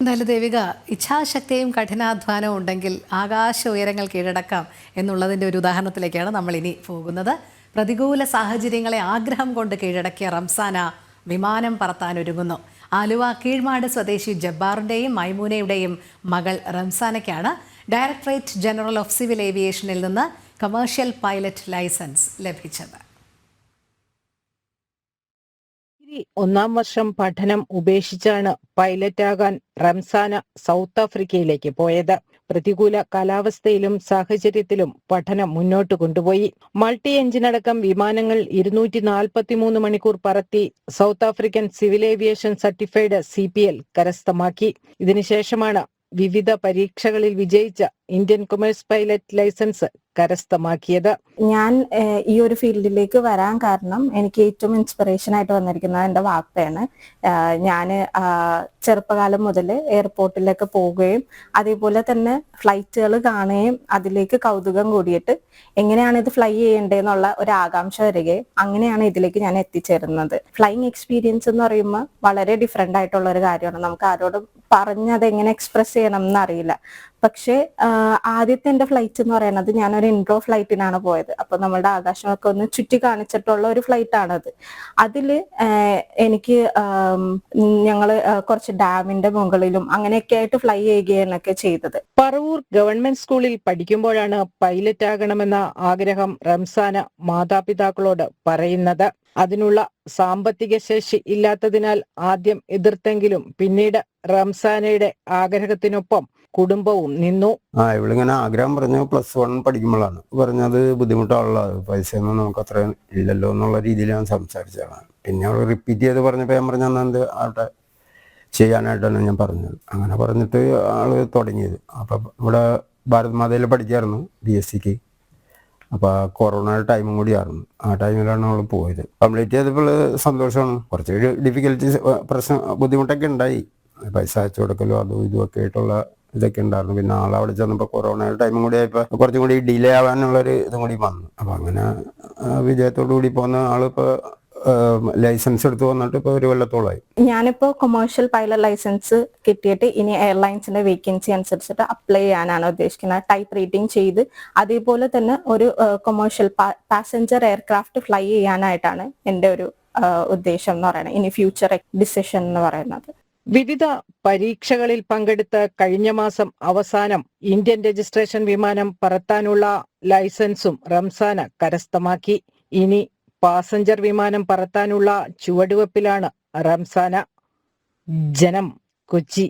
എന്തായാലും ദേവിക ഇച്ഛാശക്തിയും കഠിനാധ്വാനവും ഉണ്ടെങ്കിൽ ആകാശ ഉയരങ്ങൾ കീഴടക്കാം എന്നുള്ളതിന്റെ ഒരു ഉദാഹരണത്തിലേക്കാണ് നമ്മൾ ഇനി പോകുന്നത്. പ്രതികൂല സാഹചര്യങ്ങളെ ആഗ്രഹം കൊണ്ട് കീഴടക്കിയ റംസാന വിമാനം പറത്താൻ ഒരുങ്ങുന്നു. ആലുവ കീഴ്മാട് സ്വദേശി ജബ്ബാറിന്റെയും മൈമൂനയുടെയും മകൾ റംസാനയ്ക്കാണ് ഡയറക്ടറേറ്റ് ജനറൽ ഓഫ് സിവിൽ ഏവിയേഷനിൽ നിന്ന് കമേഴ്ഷ്യൽ പൈലറ്റ് ലൈസൻസ് ലഭിച്ചത്. ഡിഗ്രി ഒന്നാം വർഷം പഠനം ഉപേക്ഷിച്ചാണ് പൈലറ്റാകാൻ റംസാന സൗത്ത് ആഫ്രിക്കയിലേക്ക് പോയത്. പ്രതികൂല കാലാവസ്ഥയിലും സാഹചര്യത്തിലും പഠനം മുന്നോട്ട് കൊണ്ടുപോയി. മൾട്ടി എഞ്ചിൻ അടക്കം വിമാനങ്ങൾ ഇരുന്നൂറ്റി നാൽപ്പത്തിമൂന്ന് മണിക്കൂർ പറത്തി South African civil aviation certified C P L കരസ്ഥമാക്കി. ഇതിനുശേഷമാണ് വിവിധ പരീക്ഷകളിൽ വിജയിച്ച ഇന്ത്യൻ കൊമേഴ്സ് പൈലറ്റ് ലൈസൻസ് കരസ്ഥമാക്കിയത്. ഞാൻ ഈ ഒരു ഫീൽഡിലേക്ക് വരാൻ കാരണം എനിക്ക് ഏറ്റവും ഇൻസ്പിറേഷൻ ആയിട്ട് വന്നിരിക്കുന്നത് എന്റെ വാപ്പയാണ്. ഞാൻ ചെറുപ്പകാലം മുതൽ എയർപോർട്ടിലേക്ക് പോവുകയും അതേപോലെ തന്നെ ഫ്ലൈറ്റുകൾ കാണുകയും അതിലേക്ക് കൗതുകം കൂടിയിട്ട് എങ്ങനെയാണ് ഇത് ഫ്ലൈ ചെയ്യേണ്ടതെന്നുള്ള ഒരു ആകാംക്ഷ വരികയും അങ്ങനെയാണ് ഇതിലേക്ക് ഞാൻ എത്തിച്ചേരുന്നത്. ഫ്ലൈയിങ് എക്സ്പീരിയൻസ് എന്ന് പറയുമ്പോൾ വളരെ ഡിഫറെന്റ് ആയിട്ടുള്ള ഒരു കാര്യമാണ്. നമുക്ക് ആരോടും പറഞ്ഞത് എങ്ങനെ എക്സ്പ്രസ് ചെയ്യണം എന്നറിയില്ല. പക്ഷേ ആദ്യത്തെ എന്റെ ഫ്ലൈറ്റ് എന്ന് പറയുന്നത് ഞാനൊരു ഇൻട്രോ ഫ്ലൈറ്റിനാണ് പോയത്. അപ്പൊ നമ്മുടെ ആകാശമൊക്കെ ഒന്ന് ചുറ്റി കാണിച്ചിട്ടുള്ള ഒരു ഫ്ലൈറ്റ് ആണത് അതിൽ എനിക്ക് ഞങ്ങൾ കുറച്ച് ഡാമിന്റെ മുകളിലും അങ്ങനെയൊക്കെ ആയിട്ട് ഫ്ലൈ ചെയ്യുകയെന്നൊക്കെ ചെയ്തത്. പറവൂർ ഗവൺമെന്റ് സ്കൂളിൽ പഠിക്കുമ്പോഴാണ് പൈലറ്റ് ആകണമെന്ന ആഗ്രഹം റംസാന മാതാപിതാക്കളോട് പറയുന്നത്. അതിനുള്ള സാമ്പത്തിക ശേഷി ഇല്ലാത്തതിനാൽ ആദ്യം എതിർത്തെങ്കിലും പിന്നീട് റംസാനയുടെ ആഗ്രഹത്തിനൊപ്പം കുടുംബവും നിന്നു. ആ ഇവളിങ്ങനെ ആഗ്രഹം പറഞ്ഞു പ്ലസ് വൺ പഠിക്കുമ്പോഴാണ്. പറഞ്ഞത് ബുദ്ധിമുട്ടാണല്ലോ പൈസ ഒന്നും നമുക്ക് അത്ര ഇല്ലല്ലോ എന്നുള്ള രീതിയിൽ ഞാൻ സംസാരിച്ചതാണ്. പിന്നെ അവൾ റിപ്പീറ്റ് ചെയ്ത് പറഞ്ഞപ്പോൾ ഞാൻ പറഞ്ഞ എന്ത് അവിടെ ചെയ്യാനായിട്ടാണ് ഞാൻ പറഞ്ഞത്. അങ്ങനെ പറഞ്ഞിട്ട് ആൾ തുടങ്ങിയത്. അപ്പം ഇവിടെ ഭാരത് മാതയിൽ പഠിക്കായിരുന്നു ബി എസ് സിക്ക് അപ്പോൾ കൊറോണ ടൈമും കൂടിയായിരുന്നു ആ ടൈമിലാണ് നമ്മൾ പോയത്. കംപ്ലീറ്റ് ചെയ്തപ്പോൾ സന്തോഷമാണ്. കുറച്ച് ഡിഫിക്കൽറ്റീസ് പ്രശ്നം ബുദ്ധിമുട്ടൊക്കെ ഉണ്ടായി. പൈസ അയച്ചു കൊടുക്കലോ അതും ഇതും ഒക്കെ ആയിട്ടുള്ള ഇതൊക്കെ ഉണ്ടായിരുന്നു. പിന്നെ ആൾ അവിടെ ചെന്നപ്പോൾ കൊറോണ ടൈമും കൂടി ആയപ്പോൾ കുറച്ചും കൂടി ഡിലേ ആവാനുള്ളൊരു ഇതും കൂടി വന്നു. അപ്പോൾ അങ്ങനെ വിജയത്തോടു കൂടി പോകുന്ന ആളിപ്പോൾ ലൈസൻസ് എടുത്തു വന്നിട്ട് ഇപ്പോൾ ഒരു കൊല്ലത്തോളമായി ഞാനിപ്പോ കൊമേഴ്ഷ്യൽ പൈലറ്റ് ലൈസൻസ് കിട്ടിയിട്ട് ഇനി എയർലൈൻസിന്റെ വേക്കൻസി അനുസരിച്ചിട്ട് അപ്ലൈ ചെയ്യാനാണ് ഉദ്ദേശിക്കുന്നത്. ടൈപ്പ് റേറ്റിംഗ് ചെയ്ത് അതേപോലെ തന്നെ ഒരു കൊമേഴ്ഷ്യൽ പാസഞ്ചർ എയർക്രാഫ്റ്റ് ഫ്ലൈ ചെയ്യാനായിട്ടാണ് എന്റെ ഒരു ഉദ്ദേശം എന്ന് പറയുന്നത്. ഇനി ഫ്യൂച്ചർ ഡിസിഷൻ എന്ന് പറയുന്നത്. വിവിധ പരീക്ഷകളിൽ പങ്കെടുത്ത് കഴിഞ്ഞ മാസം അവസാനം ഇന്ത്യൻ രജിസ്ട്രേഷൻ വിമാനം പറത്താനുള്ള ലൈസൻസും റംസാന കരസ്ഥമാക്കി. ഇനി പാസഞ്ചർ വിമാനം പറത്താനുള്ള ചുവടുവെപ്പിലാണ് റംസാന ജനം കൊച്ചി.